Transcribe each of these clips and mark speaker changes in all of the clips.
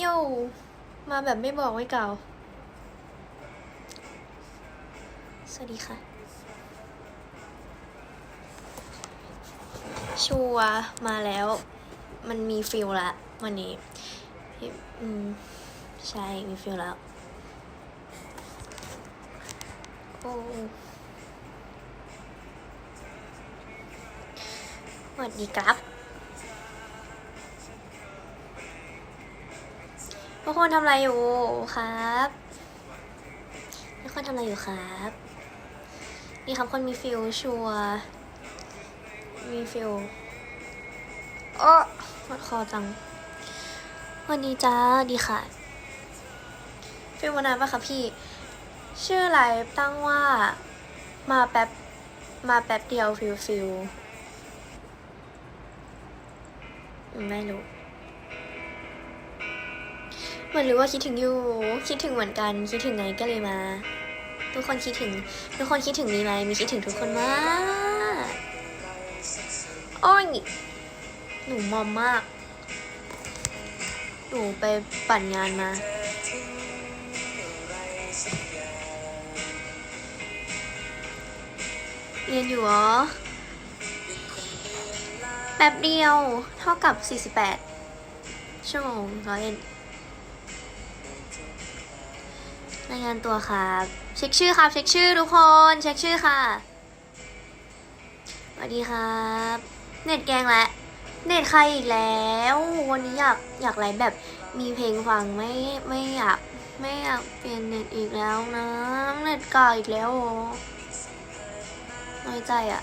Speaker 1: โย่มาแบบไม่บอกไม่กล่าว สวัสดีค่ะ ชัวร์มาแล้ว มันมีฟิลละวันนี้ อืม ใช่ มีฟิลแล้ว โอ้สวัสดีครับ ทุกคนทำอะไรอยู่ครับทุกคนทำอะไรอยู่ครับ นี่ครับคนมีฟิลชัวมีฟิลโอ้ปวดคอจัง วันนี้จ้าดีค่ะ ฟิลวันนั้นปะคะพี่ ชื่อไลฟ์ตั้งว่ามาแป๊บ มาแป๊บเดียวฟิลฟิลไม่รู้ มือนรู้ว่าคิดถึงอยู่ คิดถึงเหมือนกัน คิดถึงไงก็เลยมา ทุกคนคิดถึง ทุกคนคิดถึงมีไหมมีคิดถึงทุกคนมากโอ้ยหนูมอมมาก หนูไปปั่นงานมาเรียนอยู่เหรอแป๊บเดียวเท่ากับ 48 ชั่วโมงร้อยเอ็น รายงานตัวครับ เช็คชื่อครับ เช็คชื่อทุกคน เช็คชื่อค่ะสวัสดีครับ เน็ตแกงแล้วเน็ตใครอีกแล้ว วันนี้อยากอยากไลฟ์แบบมีเพลงฟังไม่ไม่อยากไม่อยากเปลี่ยนเน็ตอีกแล้วนะ เน็ตกาอีกแล้วโอน้อยใจอะ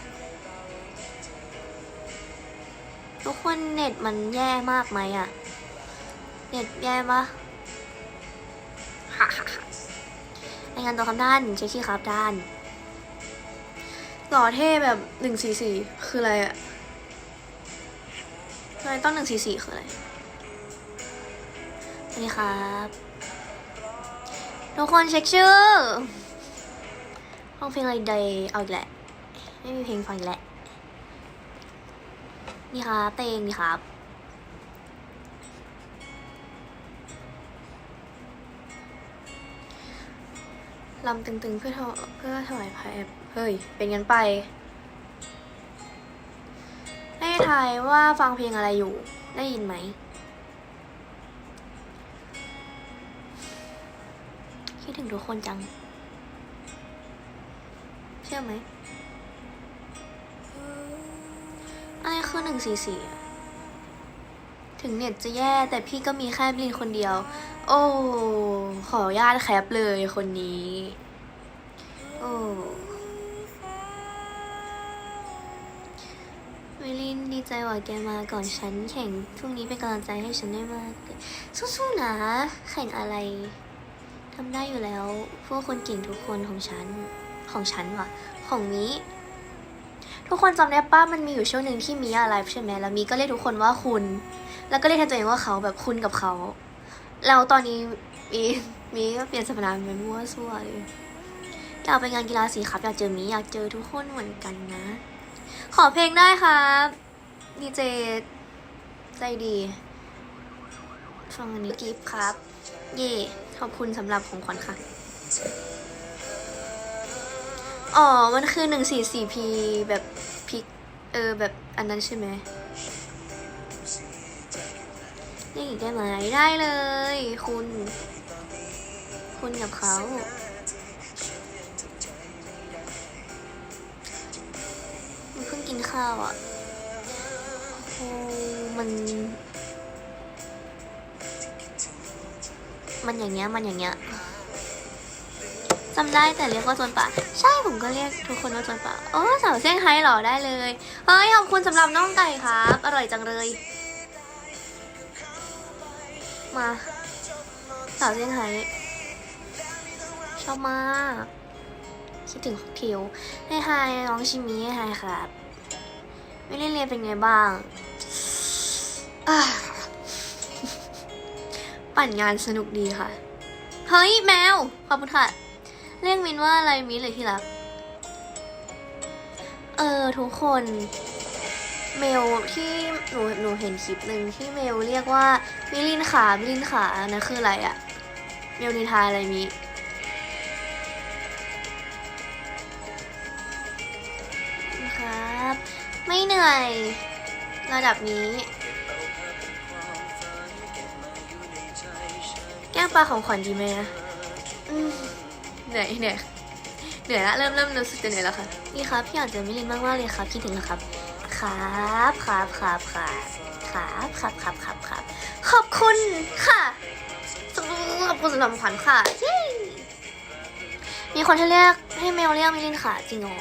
Speaker 1: ทุกคนเน็ตมันแย่มากไหมอะเน็ตแย่ปะ งานตัวคำด้านเช็คชื่อครับด้าน หล่อเท่แบบหนึ่งสี่สี่คืออะไรอะทำไมต้องหนึ่งสี่สี่คืออะไรสวัสดีครับ ทุกคนเช็คชื่อห้องเพลงอะไรใดเอาอีกแหละ ไม่มีเพลงฟังอีกแหละ นี่ครับเตงนี่ครับ ลำตึงๆ เพื่อเพื่อถวายพระแอบเฮ้ย เป็นงั้นไป ให้ทายว่าฟังเพลงอะไรอยู่ ได้ยินไหม คิดถึงทุกคนจัง เชื่อไหมอะไรคือหนึ่งสี่สี่ ถึงเน็ตจะแย่แต่พี่ก็มีแค่บลินคนเดียว โอ้ ขอญาตแคปเลยคนนี้ โอ้วิลินดีใจว่าแกมาก่อนฉันแข่งพรุ่งนี้เป็นกำลังใจให้ฉันได้มาก สู้ๆนะ แข่งอะไรทำได้อยู่แล้ว พวกคนเก่งทุกคนของฉัน ของฉันว่ะ ของนี้ทุกคนจำได้ป้ามันมีอยู่ช่วงหนึ่งที่มีอะไรใช่ไหมแล้วมีก็เรียกทุกคนว่าคุณ แล้วก็เรียกแทนตัวเองว่าเขาแบบคุณกับเขา แล้วตอนนี้มีมีก็เปลี่ยนสมนามเป็นมั่วซั่วเลยอยากไปงานกีฬาสีครับอยากเจอมีอยากเจอทุกคนเหมือนกันนะ ขอเพลงได้ครับดีเจใจดีฟังอันนี้กิฟครับ เย่ขอบคุณสำหรับของขวัญค่ะ อ๋อ มันคือหนึ่งสี่สี่พีแบบพิก เออ แบบอันนั้นใช่ไหม เรียกอีกได้ไหมได้เลย คุณ คุณกับเขาเพิ่งกินข้าวอะโอ้มัน มันอย่างเงี้ย มันอย่างเงี้ยจำได้แต่เรียกว่าจนป่า ใช่ผมก็เรียกทุกคนว่าจนป่าโอ้สาวเซี่ยงไฮ้หรอได้เลย เฮ้ยขอบคุณสำหรับน้องไก่ครับ อร่อยจังเลย มาสาวเซี่ยงไฮ้ชอบมาก คิดถึงของทิวให้ไฮน้องชิมิให้ไฮครับ ไม่ได้เรียนเป็นไงบ้าง ปั่นงานสนุกดีค่ะ เฮ้ย แมว ขอบคุณค่ะ เรียกมินว่าอะไรมินเลยที่รัก เออ ทุกคน เมลที่หนูหนูเห็นคลิปหนึ่งที่เมลเรียกว่ามิลินขามิลินขาอันนั่นคืออะไรอะเมลนินทาอะไรมีครับ ไม่เหนื่อยระดับนี้ แก้มปลาของขวัญดีไหมอะเหนื่อยเหนื่อยเหนื่อยละเริ่มเริ่มรู้สึกจะเหนื่อยแล้วค่ะนี่ครับพี่อยากเจอมิลินมากมากๆเลยครับคิดถึงนะครับ ครับครับครับครับครับครับครับครับครับ ขอบคุณค่ะขอบคุณสำหรับขวัญค่ะมีคนที่เรียกให้เมลเรียกมิลินค่ะจริงเหรอ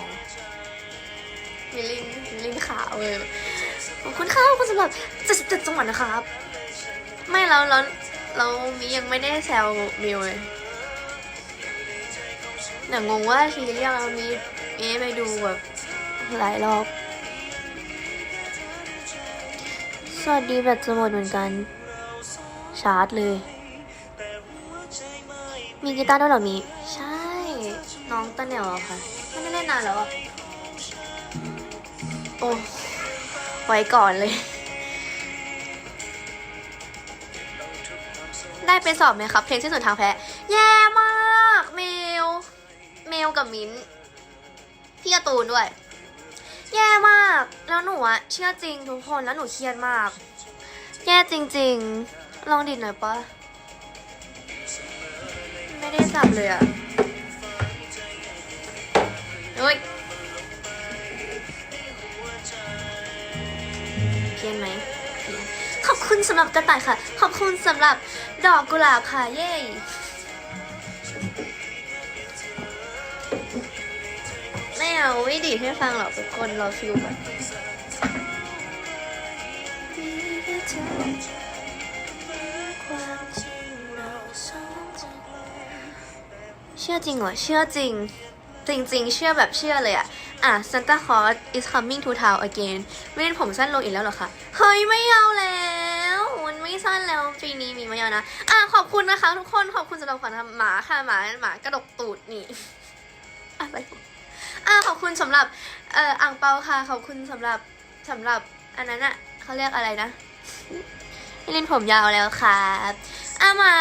Speaker 1: มิลินมิลินขาวเลยขอบคุณค่ะขอบคุณสำหรับ77จังหวัดนะครับ ไม่แล้วแล้วเรามียังไม่ได้แซวมิวเลยแต่งงว่าทีเรียกเรามีมีไปดูแบบหลายรอบ สวัสดีแบบจะหมดเหมือนกัน ชาร์จเลย มีกีตาร์ด้วยเหรอมี ใช่ น้องต้นแนวอค่ะไม่ได้เล่นนานแล้วอะโอ้ไว้ก่อนเลย ได้ไปสอบไหมครับ เพลงที่สุดทางแพ้ แย่มาก เมล เมลกับมิ้น พี่กร์ตูนด้วย แย่มาก แล้วหนูอะเชื่อจริงทุกคน แล้วหนูเครียดมาก แย่จริง ๆ ลองดิดหน่อยปะไม่ได้สับเลยอะเฮ้ยเพี้ยนไหมเพี้ยนขอบคุณสำหรับกระต่ายค่ะ ขอบคุณสำหรับดอกกุหลาบค่ะ เย้ เอาไม่ดีดให้ฟังหรอกทุกคนรอฟิลแบบเชื่อจริงเหรอ เชื่อจริง จริง ๆ เชื่อแบบเชื่อเลยอะอะ Santa Claus is coming to town again ไม่เล่นผมสั้นลงอีกแล้วหรอคะ เฮ้ย ไม่เอาแล้ว มันไม่สั้นแล้วปีนี้มีไม่เอานะ อะ ขอบคุณนะคะทุกคน ขอบคุณสำหรับขวัญหมาค่ะ หมา หมากระดกตูดนี่ อะไร อะขอบคุณสำหรับเอ่ออ่างเปาค่ะ ขอบคุณสำหรับสำหรับอันนั้นอะเขาเรียกอะไรนะเล่นผมยาวแล้วครับอะหมา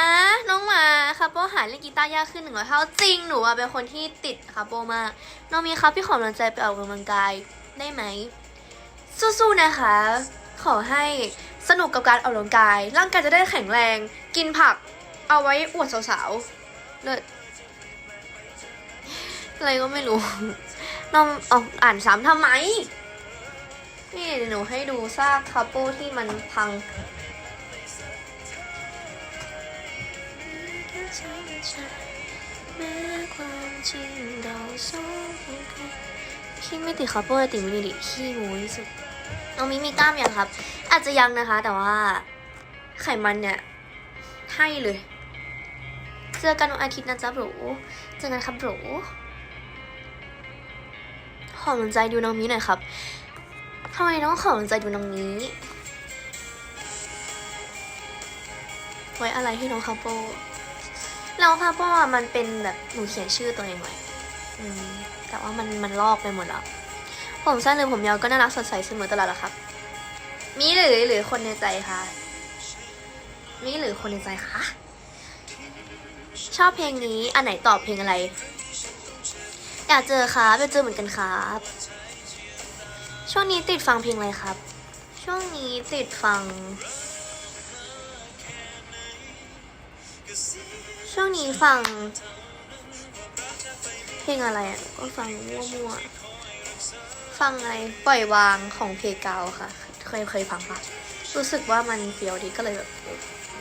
Speaker 1: น้องหมาคาโปหาเล่นกีตาร์ยากขึ้นหนึ่งร้อยเท่าจริงหนูอะเป็นคนที่ติดคาโปมาก น้องมีครับพี่ขอกำลังใจไปออกกำลังกายได้ไหม สู้ๆนะคะ ขอให้สนุกกับการออกกำลังกาย ร่างกายจะได้แข็งแรง กินผัก เอาไว้อวดสาวๆเลิศอะไรก็ไม่รู้ น้องเอาอ่านซ้ำทำไม นี่เดี๋ยวหนูให้ดูซากคาโปที่มันพังพี่ไม่ติดคาโป้แต่ติดมินิดิขี้โม้ที่สุดน้องมิมีกล้ามยังครับ อาจจะยังนะคะ แต่ว่าไขมันเนี่ยให้เลย เจอกันวันอาทิตย์นะจ๊ะบรูเจอกันครับบรู ขอกำลังใจดูน้องมิหน่อยครับทำไมน้องขอกำลังใจดูน้องมิไว้อะไรให้น้องคาโป้แล้วคาโป้อะมันเป็นแบบหนูเขียนชื่อตัวเองไว้อืมแต่ว่ามันมันลอกไปหมดแล้วผมสั้นหรือผมยาวก็น่ารักสดใสเสมอตลอดหละครับ มีหรือหรือคนในใจคะ มีหรือคนในใจคะ ชอบเพลงนี้ อันไหนตอบเพลงอะไร อยากเจอครับไปเจอเหมือนกันครับ ช่วงนี้ติดฟังเพลงอะไรครับ ช่วงนี้ติดฟัง ช่วงนี้ฟัง เพลงอะไรอะก็ฟังมั่วๆฟังอะไรปล่อยวางของเพกาวค่ะ เคยเคยฟังปะรู้สึกว่ามันเฟียวดีก็เลยแบบ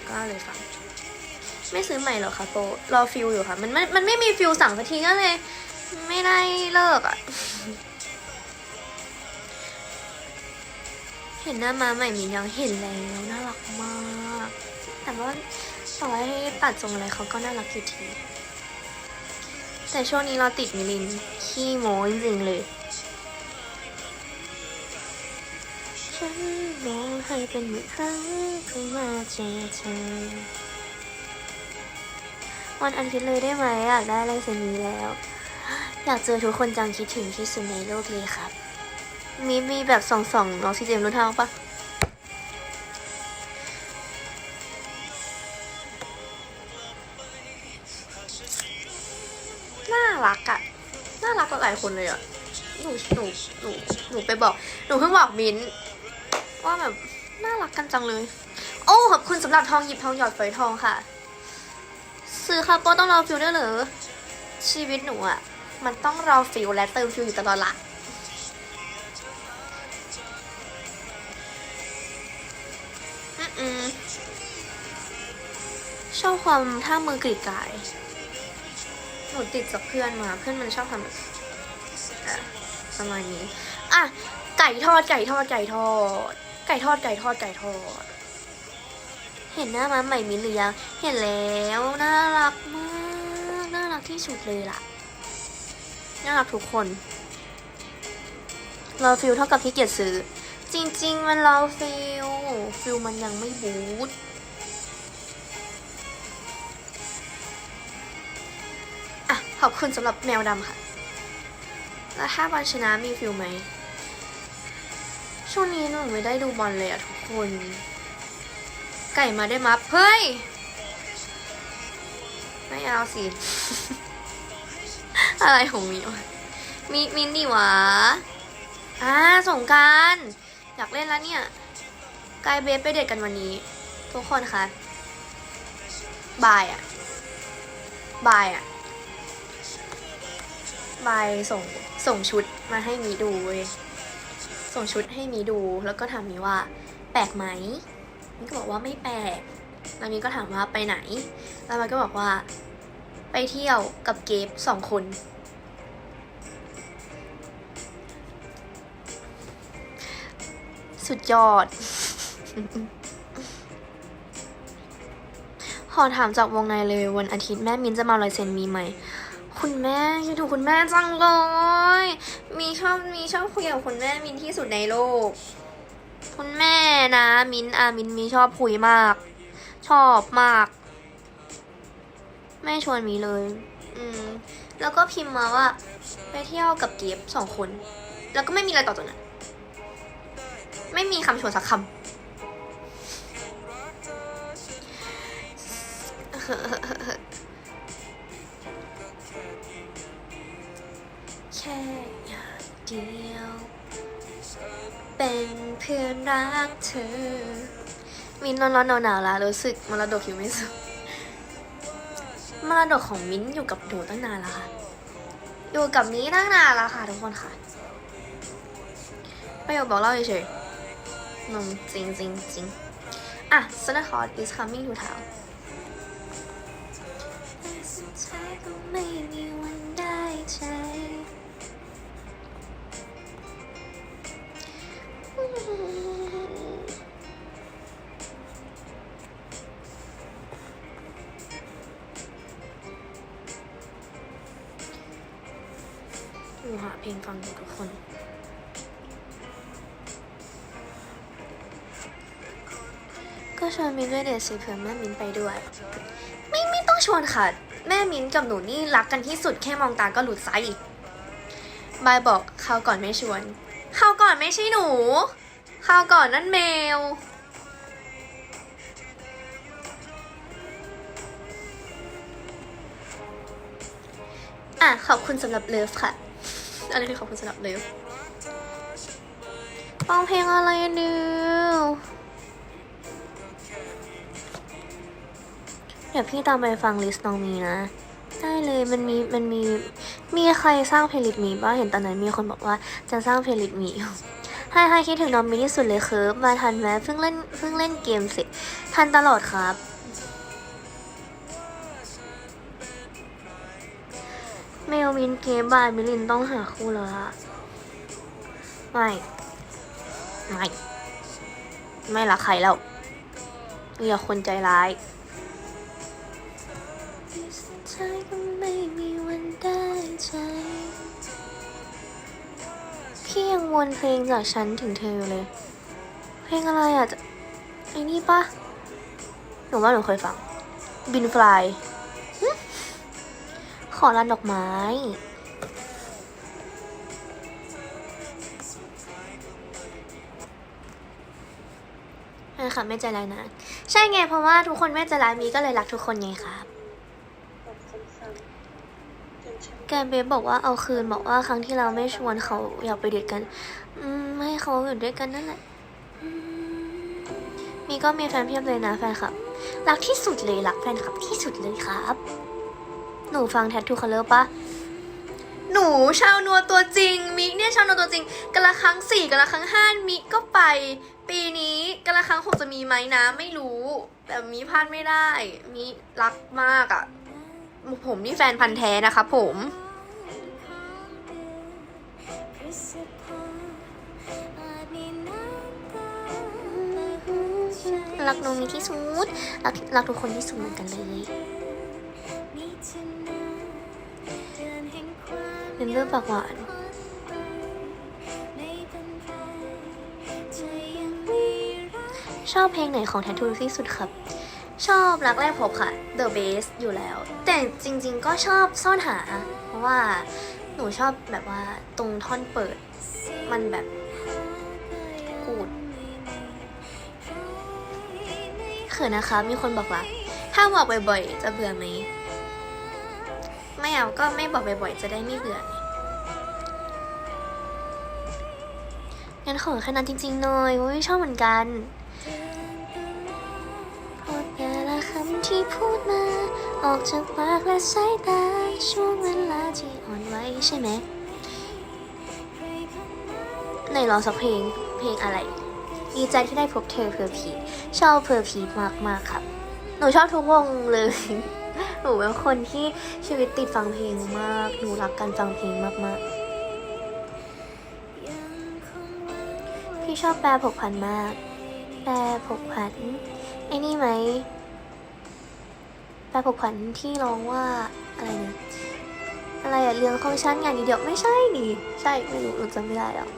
Speaker 1: ก็เลยฟังไม่ซื้อใหม่หรอกค่ะโปรอฟิลอยู่ค่ะ มันไม่มันไม่มีฟิลสั่งสักทีก็เลย ไม่ได้เลิกอะ เห็นหน้ามาใหม่มินยังเห็นแล้วน่ารักมาก แต่ว่าต่อให้ตัดทรงอะไรเขาก็น่ารักอยู่ทีแต่ช่วงนี้เราติดมิลินขี้โม้จริงๆเลย ฉันมองให้เป็นเหมือนครั้งเพิ่มาเจอเธอวันอาทิตย์เลยได้ไหมอยากได้อะไรเซนนี้แล้ว อยากเจอทุกคนจังคิดถึงที่สุดในโลกเลยครับ มีมีแบบส่องส่องๆออกซิเจนรู้ทางปะน่ารักอะน่ารักกว่าหลายคนเลยอะหนูหนูหนูหนูไปบอก หนูเพิ่งบอกมิ้นว่าแบบน่ารักกันจังเลย โอ้ขอบคุณสำหรับทองหยิบทองหยอดฝอยทองค่ะ ซื้อคาโปต้องรอฟิลด้วยเหรอชีวิตหนูอะ มันต้องรอฟิลและเติมฟิลอยู่ตลอดละอืมๆชอบความท่ามือกรีดกาย หนูติดจากเพื่อนมา เพื่อนมันชอบทำแบบประมาณนี้ อะ ไก่ทอด ไก่ทอด ไก่ทอด ไก่ทอด ไก่ทอด ไก่ทอด เห็นหน้ามาใหม่มิ้นหรือยัง เห็นแล้ว น่ารักมาก น่ารักที่สุดเลยล่ะ น่ารักทุกคนรอฟิลเท่ากับที่เกียจซื้อ จริง ๆ มันรอฟิลฟิลมันยังไม่บูทอะ ขอบคุณสำหรับแมวดำค่ะ แล้วถ้าบอลชนะมีฟิลไหม ช่วงนี้หนูไม่ได้ดูบอลเลยอะทุกคน ไก่มาได้มัฟเฮ้ย ไม่เอาสิ อะไรของมิวมีมินนี่หวะอ่าสงการอยากเล่นแล้วเนี่ยกายเบฟไปเดทกันวันนี้ ทุกคนคะบายอะบายอะบายส่งส่งชุดมาให้มีดูเว้ยส่งชุดให้มีดูแล้วก็ถามมีว่า แปลกไหมมีก็บอกว่าไม่แปลกแล้วมีก็ถามว่าไปไหน แล้วมันก็บอกว่า ไปเที่ยวกับเกฟสองคน สุดยอด ขอถามจากวงในเลยวันอาทิตย์แม่มินจะมาลอยเซ็นมีไหม คุณแม่คิดถึงคุณแม่จังเลย มีชอบมีชอบคุยกับคุณแม่มินที่สุดในโลก คุณแม่นะมินอามินมีชอบคุยมาก ชอบมาก แม่ชวนมีเลย อืมแล้วก็พิมพ์มาว่าไปเที่ยวกับเกฟสองคน แล้วก็ไม่มีอะไรต่อจากนั้น ไม่มีคำชวนสักคำ แค่อย่างเดียว เป็นเพื่อนรักเธอ มินร้อนๆหนาวๆแล้วรู้สึกมรดกอยู่ไม่สุดมรดกของมิ้นอยู่กับหนูตั้งนานแล้วค่ะ อยู่กับนี้ตั้งนานแล้วค่ะทุกคนค่ะประโยคบอกเล่าเฉยๆ นมจริงจริงจริงอ่ะ s u n n e r h o t is coming to town ก็ชวนมินด้วยเดทสิเผื่อแม่มินไปด้วย ไม่ไม่ต้องชวนค่ะ แม่มินกับหนูนี่รักกันที่สุดแค่มองตาก็หลุดไซบายบอกคราวก่อนไม่ชวนคราวก่อนไม่ใช่หนูคราวก่อนนั่นเมลอะขอบคุณสำหรับเลิฟค่ะอะไรคือขอบคุณสำหรับเลิฟฟังเพลงอะไรอะดิว เดี๋ยวพี่ตามไปฟังลิสต์น้องมีนะ ได้เลยมันมีมันมีมีใครสร้างเพลย์ลิสต์มีบ้างเห็นตอนนั้นมีคนบอกว่าจะสร้างเพลย์ลิสต์มีอยู่ให้ให้คิดถึงน้องมีที่สุดเลยครับมาทันไหมเพิ่งเล่นเพิ่งเล่นเกมเสร็จทันตลอดครับเมลมินเกมบายมิลินต้องหาคู่แล้วละไม่ไม่ ไม่รักใครแล้วมีแต่คนใจร้าย ที่สุดท้ายก็ไม่มีวันได้ใจพี่ยังวนเพลงจากฉันถึงเธอเลย เพลงอะไรอะจะไอ้นี่ปะหนูว่าหนูเคยฟัง บินฟลายขอรันดอกไม้ใช่ค่ะไม่ใจร้ายนะ ใช่ไงเพราะว่าทุกคนไม่ใจร้ายมีก็เลยรักทุกคนไงครับ
Speaker 2: ๆจนฉัน
Speaker 1: แกเบฟบอกว่าเอาคืนบอกว่าครั้งที่เราไม่ชวนเขาอยากไปเดทกันอืมให้เขาอยู่ด้วยกันนั่นแหละ มีก็มีแฟนเพียบเลยนะแฟนคลับ รักที่สุดเลยรักแฟนคลับที่สุดเลยครับ หนูฟังแทททูคัลเลอร์ปะหนูชาวนัวตัวจริง มิกเนี่ยชาวนัวตัวจริงกันละครั้งสี่กันละครั้งห้ามิกก็ไป ปีนี้กันละครั้งหกจะมีไหมนะไม่รู้ แต่มีพลาดไม่ได้มีรักมากอะ่ะ ผมนี่แฟนพันธ์แท้นะคะผม รักน้องมีที่สุด รักรักทุกคนที่สุดเหมือนกันเลยเป็นเรื่องปากหวานชอบเพลงไหนของแททูที่สุดครับ ชอบรักแรกพบค่ะ The Base อยู่แล้ว แต่จริงๆก็ชอบซ่อนหา เพราะว่าหนูชอบแบบว่าตรงท่อนเปิด มันแบบกูดเขินนะคะ มีคนบอกว่า ถ้าบอกบ่อยๆ จะเบื่อไหม ไม่เอาก็ไม่บอกบ่อยๆ จะได้ไม่เบื่องงั้นขอแค่นั้นจริงๆหน่อยโอ้ยชอบเหมือนกัน พูดมา ออกจากปากและสายตา ช่วงเวลาที่อ่อนไหวใช่ไหมในรองสักเพลงเพลงอะไร ดีใจที่ได้พบเธอเพอร์พีชอบเพอร์พีมากมากๆครับ หนูชอบทุกวงเลย หนูเป็นคนที่ชีวิตติดฟังเพลงมาก หนูรักการฟังเพลงมากๆพี่ชอบแปลผกผันมาก แปลผกผันไอ้นี่ไหม แปลผกผันที่ร้องว่าอะไรนะอะไรอะเรื่องของฉันงานนี้เดียวไม่ใช่ดิใช่ไม่รู้หนูจำไม่ได้แล้ว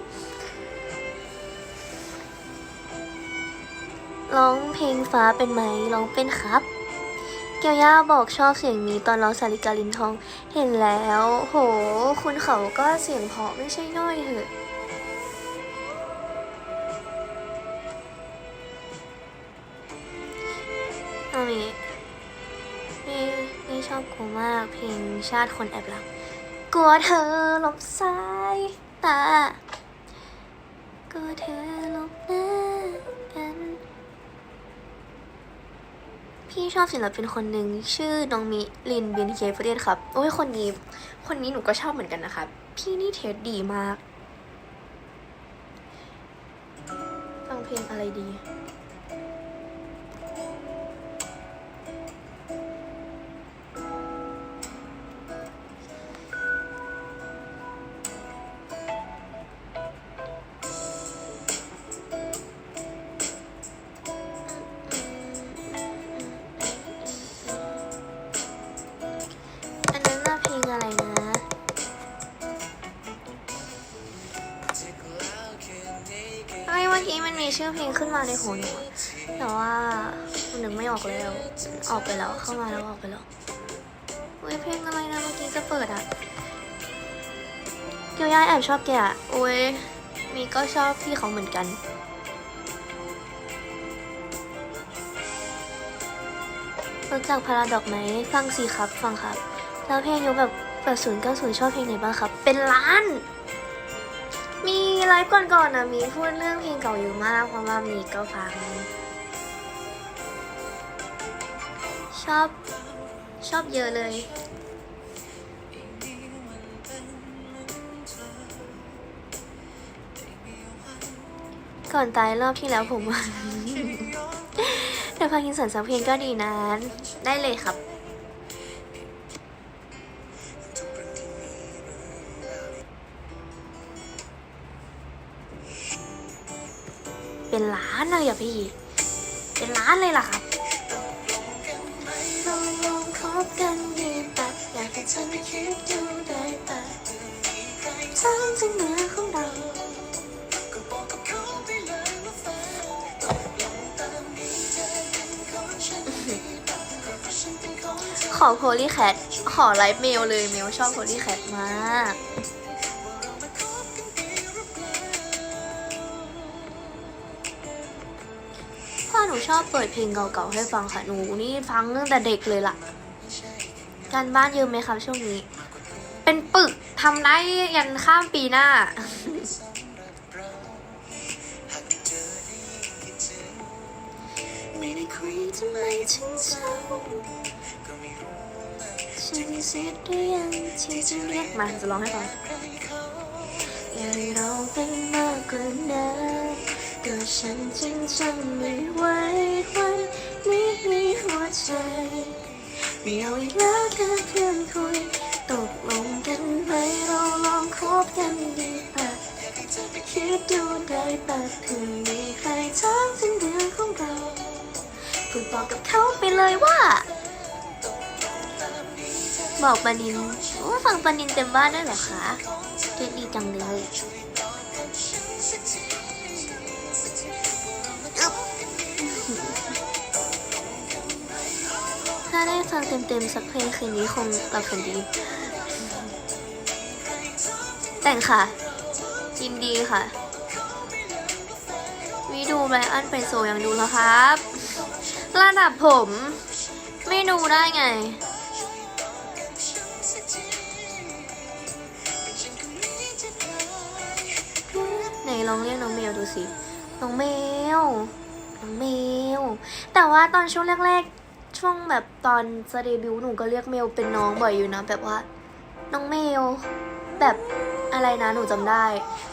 Speaker 1: ร้องเพลงฟ้าเป็นไหมร้องเป็นครับ เกียวย่าบอกชอบเสียงนี้ตอนร้องสาริกาลินทองเห็นแล้ว โห คุณเขาก็เสียงเพาะไม่ใช่น้อยเหอะ มากเพลงชาติคนแอบรัก กลัวเธอหลบสายตากลัวเธอหลบหน้ากันพี่ชอบศิลปินคนหนึ่งชื่อน้องมิลินบินเคฟเรียนครับ โอ้ยคนนี้ คนนี้หนูก็ชอบเหมือนกันนะครับ พี่นี่เทสดีมาก ฟังเพลงอะไรดี ชื่อเพลงขึ้นมาในหัวหนูแต่ว่ามันนึกไม่ออกแล้ว ออกไปแล้วเข้ามาแล้วออกไปแล้วเว้ยเพลงอะไรนะเมื่อกี้จะเปิดอะเกียวย่าแอบชอบแกอะโอ้ยมีก็ชอบพี่เขาเหมือนกันรู้จักพาราดอกไหมฟังสิครับ ฟังครับ แล้วเพลงยุคแบบแบบศูนย์เก้าศูนย์ชอบเพลงไหนบ้างครับ เป็นล้าน มีไลฟ์ก่อนๆนะมีพูดเรื่องเพลงเก่าอยู่มากเพราะว่ามีก็ฟัง ชอบ ชอบเยอะเลย ก่อนตายรอบที่แล้วผมแต่ฟังกินสันสักเพลงก็ดีนะ ได้เลยครับ เลยอะพี่ เป็นล้านเลยล่ะครับลองลองคบกันดีปะอยากให้ฉันคิดดูได้ปะทั้งที่เนื้อของเราขอโพลีแคทขอไลฟ์เมลเลยเมลชอบโพลีแคทมาก ชอบเปิดเพลงเก่าๆให้ฟังค่ะหนูนี่ฟังตั้งแต่เด็กเลยล่ะ การบ้านเยอะไหมครับช่วงนี้ เป็นปึกทำได้ยันข้ามปีหน้า ไม่ได้คุยทำไมถึงเศร้าฉันเสียดหรือยังที่จะเรียกมาจะร้องให้ฟังอยากให้เราเป็นมากกว่านั้น ก็ฉันจริงจังไม่ไหววันนี้ในหัวใจไม่เอาอีกแล้วแค่เพียงคุยตกลงกันไหมเราลองคบกันดีป่ะคิดดูได้ป่ะเพื่อมีใครถามถึงเรื่องของเราพูดบอกกับเขาไปเลยว่า บอกปานินว่าฟังปานินเต็มบ้านด้วยเหรอคะเท่ดีจังเลย ฟังเต็มๆ สักเพลงคืนนี้คงหลับฝันดี แต่งค่ะยินดีค่ะวิดูไบรอันไปโซยังดูแล้วครับ ระดับผม ไม่ดูได้ไงไหนลองเรียกน้องเมลดูสิ น้องเมลน้องเมลแต่ว่าตอนช่วงแรก ๆ ช่วงแบบตอนเดบิวหนูก็เรียกเมลเป็นน้องบ่อยอยู่นะ แบบว่า น้องเมล แบบอะไรนะหนูจำได้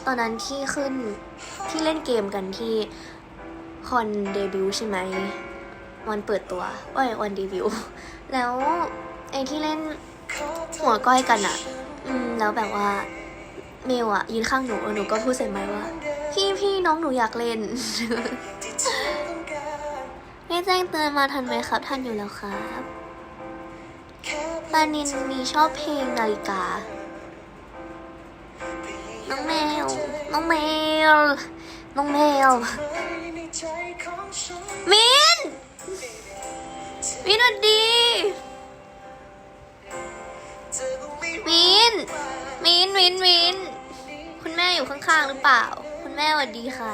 Speaker 1: ตอนนั้นที่ขึ้นที่เล่นเกมกันที่คอนเดบิวใช่ไหมวันเปิดตัวโอ้ยวันเดบิวแล้วไอ้ที่เล่นหัวก้อยกันอะอืมแล้วแบบว่าเมลอะยืนข้างหนูหนูก็พูดใส่ไม้ว่า พี่พี่น้องหนูอยากเล่น ไม่แจ้งเตือนมาทันไหมครับทันอยู่แล้วครับปานินมีชอบเพลงนาฬิกา น้องแมว น้องแมว น้องแมว มิน มินสวัสดี มิน มิน มิน มิน คุณแม่อยู่ข้างๆหรือเปล่า คุณแม่สวัสดีค่ะ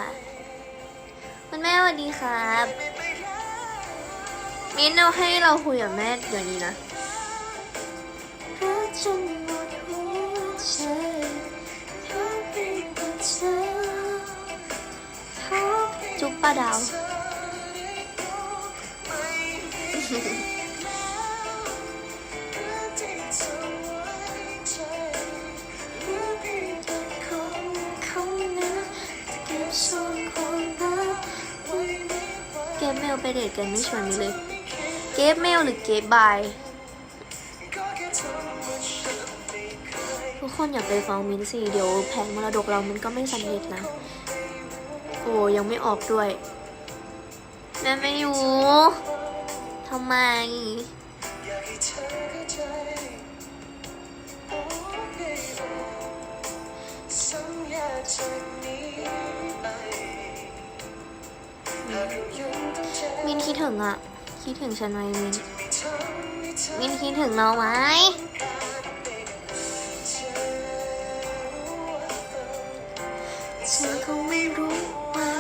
Speaker 1: คุณแม่สวัสดีครับ มินเอาให้เราคุยกับแม่เดี๋ยวนี้นะจุ๊บป้าดาวเกฟเมลไปเดทกันไม่ชวนนี้เลย เกฟเมลหรือเกฟบาย ทุกคนอย่าไปฟ้องมินสิเดี๋ยวแผนมรดกเรามันก็ไม่สำเร็จนะ โอ้ยังไม่ออกด้วย แม่ไม่อยู่ทำไม มินคิดถึงอะ คิดถึงฉันไหมมินมินคิดถึงเราไหมฉันคงไม่รู้ว่า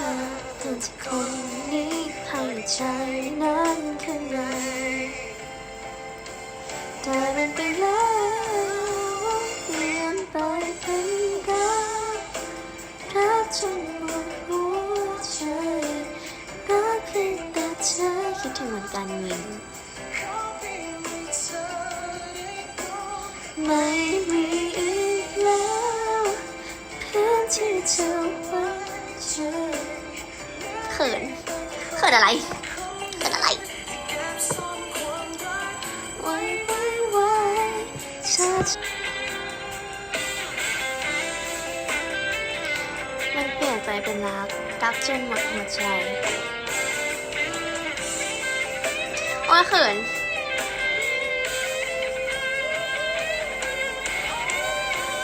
Speaker 1: เธอจะคนนี้ให้ใจนั้นแค่ไหนแต่มันไปแล้ว คิดถึงเหมือนกันมินไม่มีอีกแล้วเพื่อนที่เธอไว้ใจเขินเขินอะไรเขินอะไรไว้ไว้ไว้เธอมันเปลี่ยนไปเป็นรักรักจนหมดหัวใจ อ้เขิน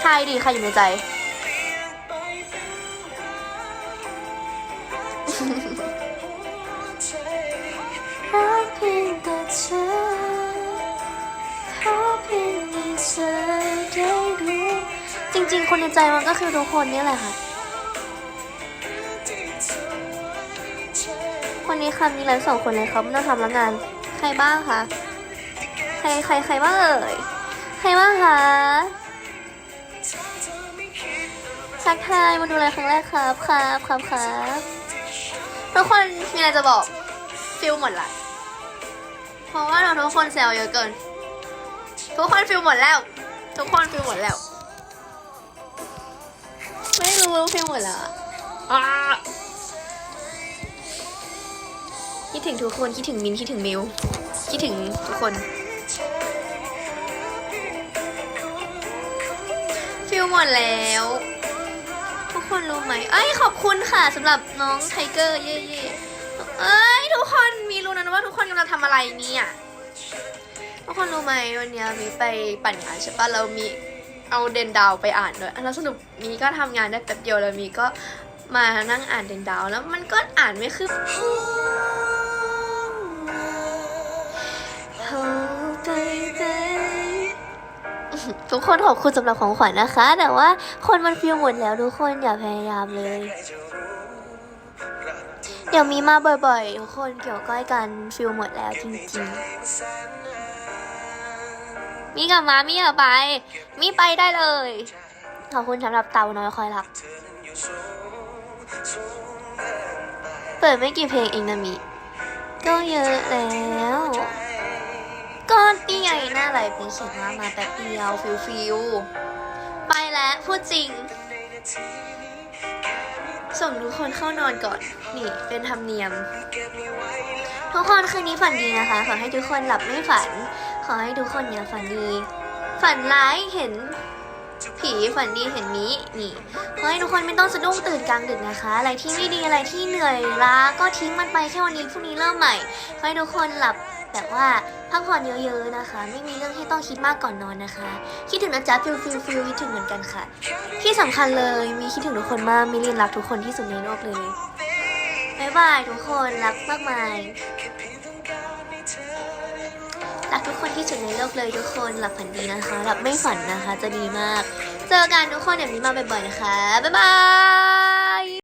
Speaker 1: ทายดีใครอยู่ในใจรักเพียงจริง ๆ คนในใจมันก็คือทุกคนนี่แหละค่ะคนนี้ค่ะมีไลฟ์สองคนเลยครับไม่ต้องทำแล้วงาน ใครบ้างคะ ใครใครใครบ้างเอ่ย ใครบ้างคะทักทายมาดูไลฟ์ครั้งแรกครับครับครับครับทุกคนมีอะไรจะบอกฟิลหมดละเพราะว่าเราทุกคนแซวเยอะเกิน ทุกคนฟิลหมดแล้ว ทุกคนฟิลหมดแล้ว ไม่รู้ฟิลหมดแล้วอะอะ คิดถึงทุกคนคิดถึงมินคิดถึงมิวคิดถึงทุกคนฟิลหมดแล้ว ทุกคนรู้ไหมเอ้ยขอบคุณค่ะสำหรับน้องไทเกอร์เย่ๆเอ้ยทุกคนมีรู้นะว่าทุกคนกำลังทำอะไรเนี่ยทุกคนรู้ไหมวันนี้มีไปปั่นงานใช่ปะเรามีเอาเดนดาวไปอ่านด้วยแล้วสรุปมีก็ทำงานได้แป๊บเดียวแล้วมีก็มานั่งอ่านเดนดาวแล้วมันก็อ่านไม่คือ ทุกคนขอบคุณสำหรับของขวัญนะคะ แต่ว่าคนมันฟิลหมดแล้วทุกคนอย่าพยายามเลย เดี๋ยวมีมาบ่อยๆ ทุกคนเกี่ยวก้อยกันฟิลหมดแล้วจริงๆ มีกับมามีกับไป มีไปได้เลย ขอบคุณสำหรับเตาน้อยคอยรัก เปิดไม่กี่เพลงเองนะมีก็เยอะแล้ว ก็นี่ไงหน้าไหลป็นเขียนว่ามาแป๊บเดียวฟิวฟิวไปแล้วพูดจริง ส่งทุกคนเข้านอนก่อน นี่เป็นธรรมเนียม ทุกคนคืนนี้ฝันดีนะคะ ขอให้ทุกคนหลับไม่ฝัน ขอให้ทุกคนอย่าฝันดี ฝันร้ายเห็นผีฝันดีเห็นนี้นี่ขอให้ทุกคนไม่ต้องสะดุ้งตื่นกลางดึกนะคะ อะไรที่ไม่ดีอะไรที่เหนื่อยล้าก็ทิ้งมันไปแค่วันนี้พรุ่งนี้เริ่มใหม่ขอให้ทุกคนหลับ แบบว่าพักผ่อนเยอะๆนะคะ ไม่มีเรื่องที่ต้องคิดมากก่อนนอนนะคะ คิดถึงนะจ๊ะฟิลฟิลฟิลคิดถึงเหมือนกันค่ะ ที่สำคัญเลยมีคิดถึงทุกคนมากมิลินรักทุกคนที่สุดในโลกเลยบ๊ายบายทุกคนรักมากมายรักทุกคนที่สุดในโลกเลยทุกคนหลับฝันดีนะคะหลับไม่ฝันนะคะจะดีมาก เจอกันทุกคนแบบนี้มาบ่อยๆนะคะบ๊ายบาย